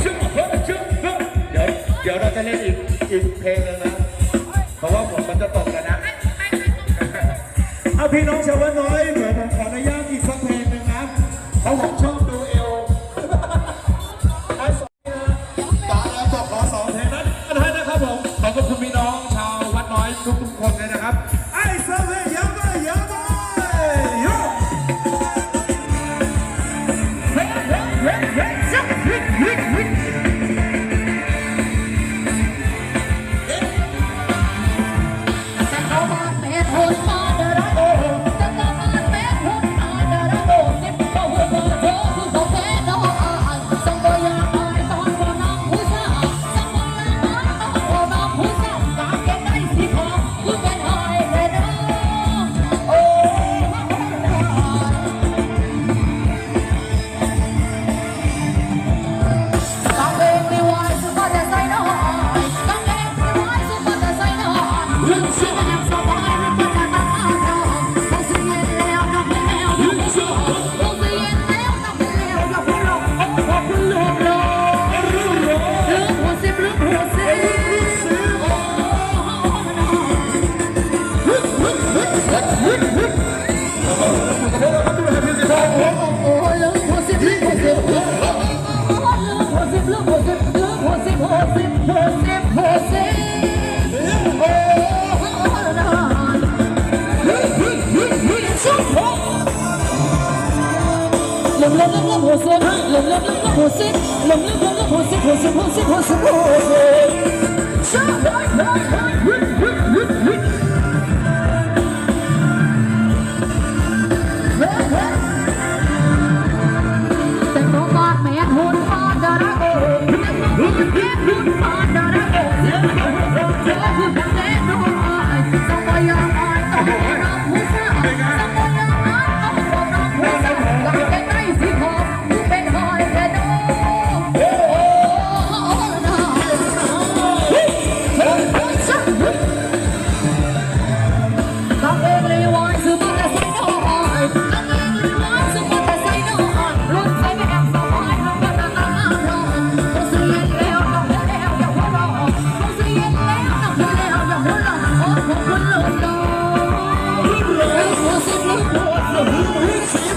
เชื่อมเดี๋ยวเดี๋ยวเราจะเล่นอีกอีกเพลงหนึงนะ เพราะว่าผมมันจะตกกันนะ เอาพี่น้องชาวบ้านน้อย หกสิบถึงหกสิบหกสิบหกสิบหกสิบโอ้โหนอนฮึ่มฮึ่มฮึ่มฮึ่มชุบหกลมลมลมลมหกสิบลมลมลมลมหกสิบลมลมลมลมหกสิบหกสิบหกสิบหก não é